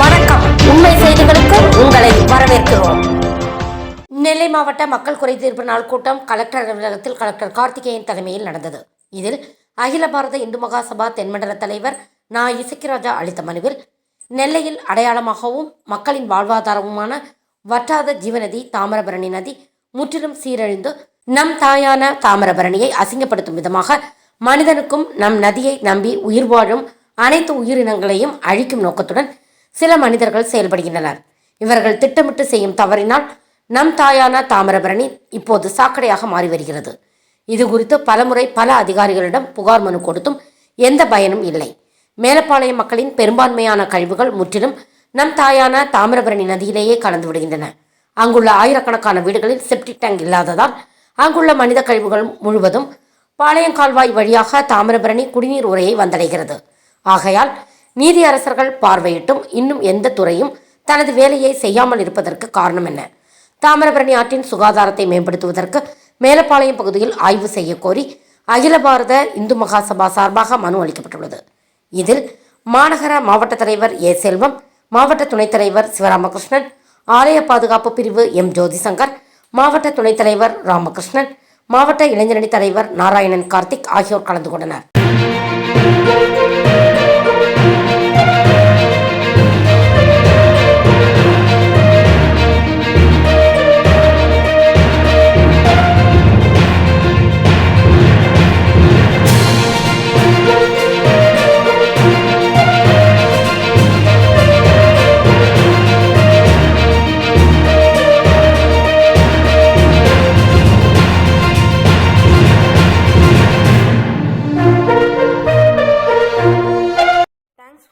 வணக்கம். உண்மை செய்திகளுக்கு உங்களை வரவேற்கிறோம். நெல்லை மாவட்ட மக்கள் குறை தீர்ப்பு நாள் கூட்டம் கலெக்டர் அலுவலகத்தில் கலெக்டர் கார்த்திகேயன் தலைமையில் நடந்தது. இதில் அகில பாரத இந்து மகாசபா தென்மண்டல தலைவர் நா. இசக்கிராஜா அளித்த மனுவில் நெல்லையில் அடையாளமாகவும் மக்களின் வாழ்வாதாரமுமான வற்றாத ஜீவநதி தாமிரபரணி நதி முற்றிலும் சீரழிந்து நம் தாயான தாமிரபரணியை அசிங்கப்படுத்தும் விதமாக மனிதனுக்கும் நம் நதியை நம்பி உயிர் வாழும் அனைத்து உயிரினங்களையும் அழிக்கும் நோக்கத்துடன் சில மனிதர்கள் செயல்படுகின்றனர். இவர்கள் திட்டமிட்டு செய்யும் தவறினால் நம் தாயான தாமிரபரணி இப்போது சாக்கடையாக மாறி வருகிறது. இது குறித்து பலமுறை பல அதிகாரிகளிடம் புகார் மனு கொடுத்தும் எந்த பயனும் இல்லை. மேலப்பாளையம் மக்களின் பெரும்பான்மையான கழிவுகள் முற்றிலும் நம் தாயான தாமிரபரணி நதியிலேயே கலந்து விடுகின்றன. அங்குள்ள ஆயிரக்கணக்கான வீடுகளில் செப்டிக் டேங்க் இல்லாததால் அங்குள்ள மனித கழிவுகள் முழுவதும் பாளையங்கால்வாய் வழியாக தாமிரபரணி குடிநீர் உரையை வந்தடைகிறது. ஆகையால் நீதி அரசர்கள் பார்வையிட்டும் இன்னும் எந்த துறையும் தனது வேலையை செய்யாமல் இருப்பதற்கு காரணம் என்ன? தாமிரபரணி ஆற்றின் சுகாதாரத்தை மேம்படுத்துவதற்கு மேலப்பாளையம் பகுதியில் ஆய்வு செய்ய கோரி அகில பாரத இந்து மகாசபா சார்பாக மனு அளிக்கப்பட்டுள்ளது. இதில் மாநகர மாவட்ட தலைவர் ஏ செல்வம் மாவட்ட துணைத் தலைவர் சிவராமகிருஷ்ணன் ஆலய பாதுகாப்பு பிரிவு எம் ஜோதிசங்கர் மாவட்ட துணைத் தலைவர் ராமகிருஷ்ணன் மாவட்ட இளைஞரணி தலைவர் நாராயணன் கார்த்திக் ஆகியோர் கலந்து கொண்டனர்.